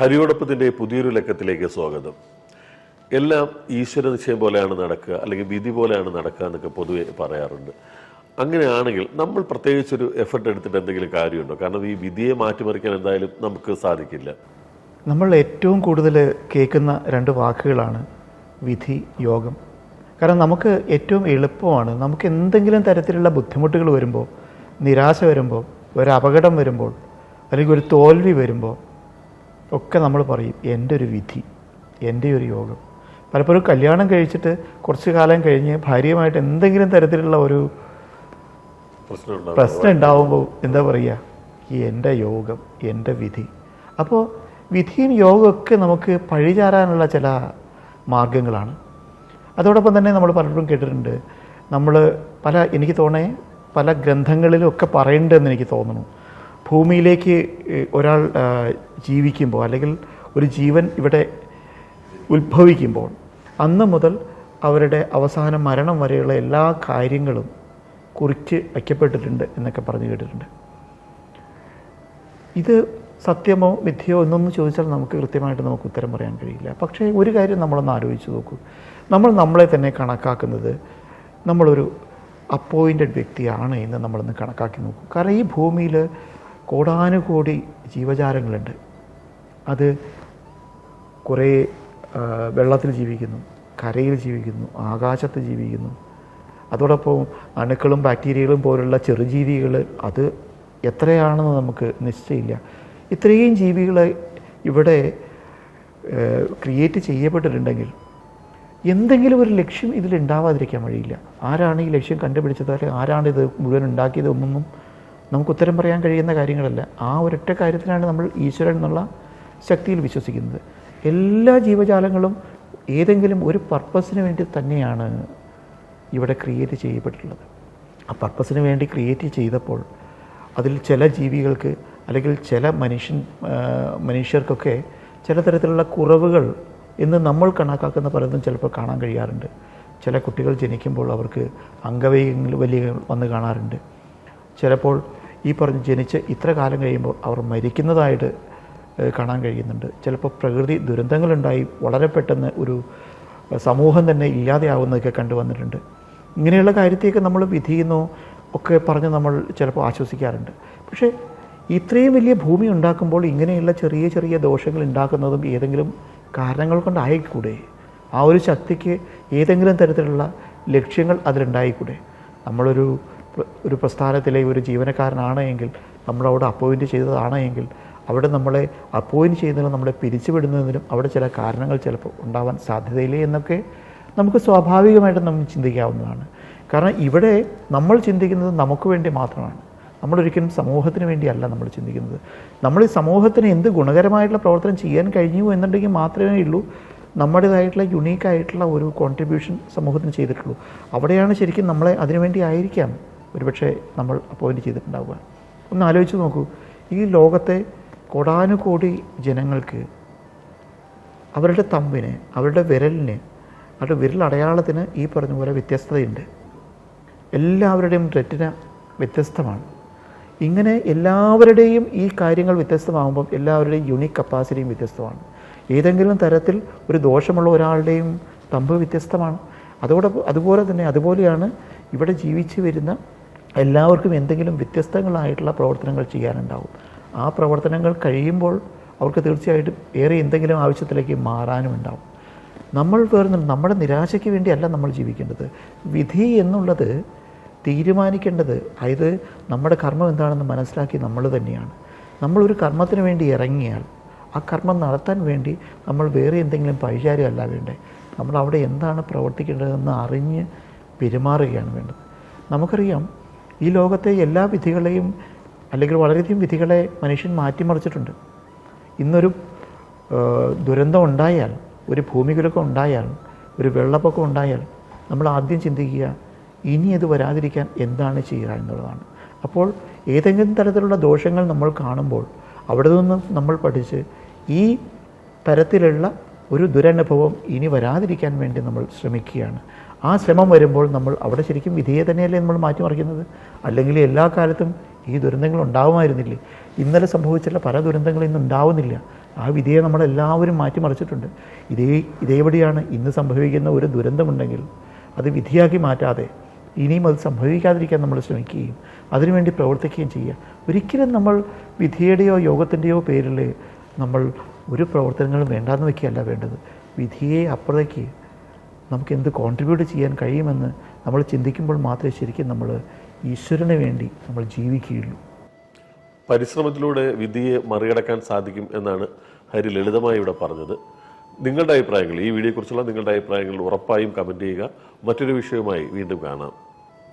ഹരിയോടൊപ്പത്തിന്റെ പുതിയൊരു ലക്കത്തിലേക്ക് സ്വാഗതം. എല്ലാം ഈശ്വര നിശ്ചയം പോലെയാണ് നടക്കുക അല്ലെങ്കിൽ വിധി പോലെയാണ് നടക്കുക എന്നൊക്കെ പൊതുവെ പറയാറുണ്ട്. അങ്ങനെയാണെങ്കിൽ നമ്മൾ പ്രത്യേകിച്ചൊരു എഫർട്ട് എടുത്തിട്ട് എന്തെങ്കിലും കാര്യമുണ്ടോ? കാരണം ഈ വിധിയെ മാറ്റിമറിക്കാൻ എന്തായാലും നമുക്ക് സാധിക്കില്ല. നമ്മൾ ഏറ്റവും കൂടുതൽ കേൾക്കുന്ന രണ്ട് വാക്കുകളാണ് വിധി യോഗം. കാരണം നമുക്ക് ഏറ്റവും എളുപ്പമാണ്. നമുക്ക് എന്തെങ്കിലും തരത്തിലുള്ള ബുദ്ധിമുട്ടുകൾ വരുമ്പോൾ നിരാശ വരുമ്പോൾ ഒരു അപകടം വരുമ്പോൾ അല്ലെങ്കിൽ ഒരു തോൽവി വരുമ്പോൾ ഒക്കെ നമ്മൾ പറയും എന്റെ ഒരു വിധി എന്റെ ഒരു യോഗം. പലപ്പോഴും കല്യാണം കഴിച്ചിട്ട് കുറച്ച് കാലം കഴിഞ്ഞ് ഭാര്യയുമായിട്ട് എന്തെങ്കിലും തരത്തിലുള്ള ഒരു പ്രശ്നം ഉണ്ടാവുമ്പോൾ എന്താ പറയുക? ഈ എന്റെ യോഗം എന്റെ വിധി. അപ്പോൾ വിധിയും യോഗമൊക്കെ നമുക്ക് പഴിചാരാനുള്ള ചില മാർഗങ്ങളാണ് അതോടൊപ്പം തന്നെ നമ്മൾ പലപ്പോഴും കേട്ടിട്ടുണ്ട്. നമ്മൾ പല എനിക്ക് തോന്നേ പല ഗ്രന്ഥങ്ങളിലും ഒക്കെ പറയേണ്ടതെന്ന് എനിക്ക് തോന്നുന്നു. ഭൂമിയിലേക്ക് ഒരാൾ ജീവിക്കുമ്പോൾ അല്ലെങ്കിൽ ഒരു ജീവൻ ഇവിടെ ഉത്ഭവിക്കുമ്പോൾ അന്ന് മുതൽ അവരുടെ അവസാന മരണം വരെയുള്ള എല്ലാ കാര്യങ്ങളും കുറിച്ച് വയ്ക്കപ്പെട്ടിട്ടുണ്ട് എന്നൊക്കെ പറഞ്ഞു കേട്ടിട്ടുണ്ട്. ഇത് സത്യമോ മിഥ്യയോ എന്നൊന്ന് ചോദിച്ചാൽ നമുക്ക് കൃത്യമായിട്ട് നമുക്ക് ഉത്തരം പറയാൻ കഴിയില്ല. പക്ഷേ ഒരു കാര്യം നമ്മളൊന്ന് ആലോചിച്ച് നോക്കൂ. നമ്മൾ നമ്മളെ തന്നെ കണക്കാക്കുന്നത് നമ്മളൊരു അപ്പോയിന്റഡ് വ്യക്തിയാണ് എന്ന് നമ്മളൊന്ന് കണക്കാക്കി നോക്കും. കാരണം ഈ ഭൂമിയിൽ കോടാനുകോടി ജീവജാലങ്ങളുണ്ട്. അത് കുറേ വെള്ളത്തിൽ ജീവിക്കുന്നു കരയിൽ ജീവിക്കുന്നു ആകാശത്ത് ജീവിക്കുന്നു. അതോടൊപ്പം അണുക്കളും ബാക്ടീരിയകളും പോലുള്ള ചെറുജീവികൾ അത് എത്രയാണെന്ന് നമുക്ക് നിശ്ചയില്ല. ഇത്രയും ജീവികളെ ഇവിടെ ക്രിയേറ്റ് ചെയ്യപ്പെട്ടിട്ടുണ്ടെങ്കിൽ എന്തെങ്കിലും ഒരു ലക്ഷ്യം ഇതിൽ ഉണ്ടാവാതിരിക്കാൻ വഴിയില്ല. ആരാണ് ഈ ലക്ഷ്യം കണ്ടുപിടിച്ചത്? അല്ലെങ്കിൽ ആരാണ് ഇത് മുഴുവൻ ഉണ്ടാക്കിയത്? ഒന്നൊന്നും നമുക്ക് ഉത്തരം പറയാൻ കഴിയുന്ന കാര്യങ്ങളല്ല. ആ ഒരൊറ്റ കാര്യത്തിനാണ് നമ്മൾ ഈശ്വരൻ എന്നുള്ള ശക്തിയിൽ വിശ്വസിക്കുന്നത്. എല്ലാ ജീവജാലങ്ങളും ഏതെങ്കിലും ഒരു പർപ്പസിന് വേണ്ടി തന്നെയാണ് ഇവിടെ ക്രിയേറ്റ് ചെയ്യപ്പെട്ടിട്ടുള്ളത്. ആ പർപ്പസിന് വേണ്ടി ക്രിയേറ്റ് ചെയ്തപ്പോൾ അതിൽ ചില ജീവികൾക്ക് അല്ലെങ്കിൽ ചില മനുഷ്യൻ മനുഷ്യർക്കൊക്കെ ചില തരത്തിലുള്ള കുറവുകൾ എന്ന് നമ്മൾ കണക്കാക്കുന്ന പലതും ചിലപ്പോൾ കാണാൻ കഴിയാറുണ്ട്. ചില കുട്ടികൾ ജനിക്കുമ്പോൾ അവർക്ക് അംഗവൈകല്യങ്ങൾ വലിയ വന്ന് കാണാറുണ്ട്. ചിലപ്പോൾ ഈ പറഞ്ഞ് ജനിച്ച് ഇത്ര കാലം കഴിയുമ്പോൾ അവർ മരിക്കുന്നതായിട്ട് കാണാൻ കഴിയുന്നുണ്ട്. ചിലപ്പോൾ പ്രകൃതി ദുരന്തങ്ങളുണ്ടായി വളരെ പെട്ടെന്ന് ഒരു സമൂഹം തന്നെ ഇല്ലാതെയാവുന്നതൊക്കെ കണ്ടുവന്നിട്ടുണ്ട് ഇങ്ങനെയുള്ള കാര്യത്തെയൊക്കെ നമ്മൾ വിധിയെന്നോ ഒക്കെ പറഞ്ഞ് നമ്മൾ ചിലപ്പോൾ ആശ്വസിക്കാറുണ്ട്. പക്ഷേ ഇത്രയും വലിയ ഭൂമി ഉണ്ടാക്കുമ്പോൾ ഇങ്ങനെയുള്ള ചെറിയ ചെറിയ ദോഷങ്ങൾ ഉണ്ടാക്കുന്നതും ഏതെങ്കിലും കാരണങ്ങൾ കൊണ്ടായിക്കൂടെ? ആ ഒരു ശക്തിക്ക് ഏതെങ്കിലും തരത്തിലുള്ള ലക്ഷ്യങ്ങൾ അതിലുണ്ടായിക്കൂടെ? നമ്മളൊരു ഒരു പ്രസ്ഥാനത്തിലെ ഒരു ജീവനക്കാരനാണ് എങ്കിൽ നമ്മളവിടെ അപ്പോയിന്റ് ചെയ്തതാണ് എങ്കിൽ അവിടെ നമ്മളെ അപ്പോയിന്റ് ചെയ്യുന്നതിനും നമ്മളെ പിരിച്ചുവിടുന്നതിനും അവിടെ ചില കാരണങ്ങൾ ചിലപ്പോൾ ഉണ്ടാവാൻ സാധ്യതയില്ലേ എന്നൊക്കെ നമുക്ക് സ്വാഭാവികമായിട്ട് നമ്മൾ ചിന്തിക്കാവുന്നതാണ്. കാരണം ഇവിടെ നമ്മൾ ചിന്തിക്കുന്നത് നമുക്ക് വേണ്ടി മാത്രമാണ്. നമ്മളൊരിക്കലും സമൂഹത്തിന് വേണ്ടിയല്ല നമ്മൾ ചിന്തിക്കുന്നത്. നമ്മൾ ഈ സമൂഹത്തിന് എന്ത് ഗുണകരമായിട്ടുള്ള പ്രവർത്തനം ചെയ്യാൻ കഴിഞ്ഞു എന്നുണ്ടെങ്കിൽ മാത്രമേ ഉള്ളൂ നമ്മുടേതായിട്ടുള്ള യുണീക്കായിട്ടുള്ള ഒരു കോൺട്രിബ്യൂഷൻ സമൂഹത്തിന് ചെയ്തിട്ടുള്ളൂ. അവിടെയാണ് ശരിക്കും നമ്മളെ അതിനുവേണ്ടി ആയിരിക്കാം. ഒരുപക്ഷെ നമ്മൾ അപ്പോയിന്റ് ചെയ്തിട്ടുണ്ടാവുക. ഒന്ന് ആലോചിച്ച് നോക്കൂ. ഈ ലോകത്തെ കോടാനുകോടി ജനങ്ങൾക്ക് അവരുടെ തമ്പിന് അവരുടെ വിരലിന് അവരുടെ വിരൽ അടയാളത്തിന് ഈ പറഞ്ഞ പോലെ വ്യത്യസ്തതയുണ്ട്. എല്ലാവരുടെയും റെറ്റിന വ്യത്യസ്തമാണ്. ഇങ്ങനെ എല്ലാവരുടെയും ഈ കാര്യങ്ങൾ വ്യത്യസ്തമാകുമ്പം എല്ലാവരുടെയും യുണീക്ക് കപ്പാസിറ്റിയും വ്യത്യസ്തമാണ്. ഏതെങ്കിലും തരത്തിൽ ഒരു ദോഷമുള്ള ഒരാളുടെയും തമ്പ് വ്യത്യസ്തമാണ്. അതോടൊപ്പം അതുപോലെ തന്നെ അതുപോലെയാണ് ഇവിടെ ജീവിച്ചു വരുന്ന എല്ലാവർക്കും എന്തെങ്കിലും വ്യത്യസ്തങ്ങളായിട്ടുള്ള പ്രവർത്തനങ്ങൾ ചെയ്യാനുണ്ടാവും. ആ പ്രവർത്തനങ്ങൾ കഴിയുമ്പോൾ അവർക്ക് തീർച്ചയായിട്ടും ഏറെ എന്തെങ്കിലും ആവശ്യത്തിലേക്ക് മാറാനും ഉണ്ടാവും. നമ്മൾ വേറെ നമ്മുടെ നിരാശയ്ക്ക് വേണ്ടിയല്ല നമ്മൾ ജീവിക്കേണ്ടത്. വിധി എന്നുള്ളത് തീരുമാനിക്കേണ്ടത് അതായത് നമ്മുടെ കർമ്മം എന്താണെന്ന് മനസ്സിലാക്കി നമ്മൾ തന്നെയാണ്. നമ്മളൊരു കർമ്മത്തിന് വേണ്ടി ഇറങ്ങിയാൽ ആ കർമ്മം നടത്താൻ വേണ്ടി നമ്മൾ വേറെ എന്തെങ്കിലും പഴിചാരമല്ല വേണ്ടേ. നമ്മൾ അവിടെ എന്താണ് പ്രവർത്തിക്കേണ്ടതെന്ന് അറിഞ്ഞ് പെരുമാറുകയാണ് വേണ്ടത്. നമുക്കറിയാം ഈ ലോകത്തെ എല്ലാ വിധികളെയും അല്ലെങ്കിൽ വളരെയധികം വിധികളെ മനുഷ്യൻ മാറ്റിമറിച്ചിട്ടുണ്ട്. ഇന്നൊരു ദുരന്തം ഉണ്ടായാൽ ഒരു ഭൂമികുലക്കം ഉണ്ടായാൽ ഒരു വെള്ളപ്പൊക്കം ഉണ്ടായാൽ നമ്മൾ ആദ്യം ചിന്തിക്കുക ഇനി അത് വരാതിരിക്കാൻ എന്താണ് ചെയ്യുക എന്നുള്ളതാണ്. അപ്പോൾ ഏതെങ്കിലും തരത്തിലുള്ള ദോഷങ്ങൾ നമ്മൾ കാണുമ്പോൾ അവിടെ നിന്ന് നമ്മൾ പഠിച്ച് ഈ തരത്തിലുള്ള ഒരു ദുരനുഭവം ഇനി വരാതിരിക്കാൻ വേണ്ടി നമ്മൾ ശ്രമിക്കുകയാണ്. ആ ശ്രമം വരുമ്പോൾ നമ്മൾ അവിടെ ശരിക്കും വിധിയെ തന്നെയല്ലേ നമ്മൾ മാറ്റിമറിക്കുന്നത്? അല്ലെങ്കിൽ എല്ലാ കാലത്തും ഈ ദുരന്തങ്ങൾ ഉണ്ടാവുമായിരുന്നില്ലേ? ഇന്നലെ സംഭവിച്ചിട്ടുള്ള പല ദുരന്തങ്ങളും ഇന്ന് ഉണ്ടാവുന്നില്ല. ആ വിധിയെ നമ്മളെല്ലാവരും മാറ്റിമറിച്ചിട്ടുണ്ട്. ഇതേ ഇതേപടിയാണ് ഇന്ന് സംഭവിക്കുന്ന ഒരു ദുരന്തമുണ്ടെങ്കിൽ അത് വിധിയാക്കി മാറ്റാതെ ഇനിയും അത് സംഭവിക്കാതിരിക്കാൻ നമ്മൾ ശ്രമിക്കുകയും അതിനുവേണ്ടി പ്രവർത്തിക്കുകയും ചെയ്യുക. ഒരിക്കലും നമ്മൾ വിധിയുടെയോ യോഗത്തിന്റെയോ പേരിൽ നമ്മൾ ഒരു പ്രവർത്തനങ്ങളും വേണ്ടാന്ന് വയ്ക്കുകയല്ല വേണ്ടത്. വിധിയെ അപ്പുറത്തേക്ക് നമുക്ക് എന്ത് കോൺട്രിബ്യൂട്ട് ചെയ്യാൻ കഴിയുമെന്ന് നമ്മൾ ചിന്തിക്കുമ്പോൾ മാത്രമേ ശരിക്കും നമ്മൾ ഈശ്വരന് വേണ്ടി നമ്മൾ ജീവിക്കുകയുള്ളൂ. പരിശ്രമത്തിലൂടെ വിധിയെ മറികടക്കാൻ സാധിക്കും എന്നാണ് ഹരി ലളിതമായി ഇവിടെ പറഞ്ഞത്. നിങ്ങളുടെ അഭിപ്രായങ്ങൾ ഈ വീഡിയോയെക്കുറിച്ചുള്ള നിങ്ങളുടെ അഭിപ്രായങ്ങൾ ഉറപ്പായും കമന്റ് ചെയ്യുക. മറ്റൊരു വിഷയവുമായി വീണ്ടും കാണാം.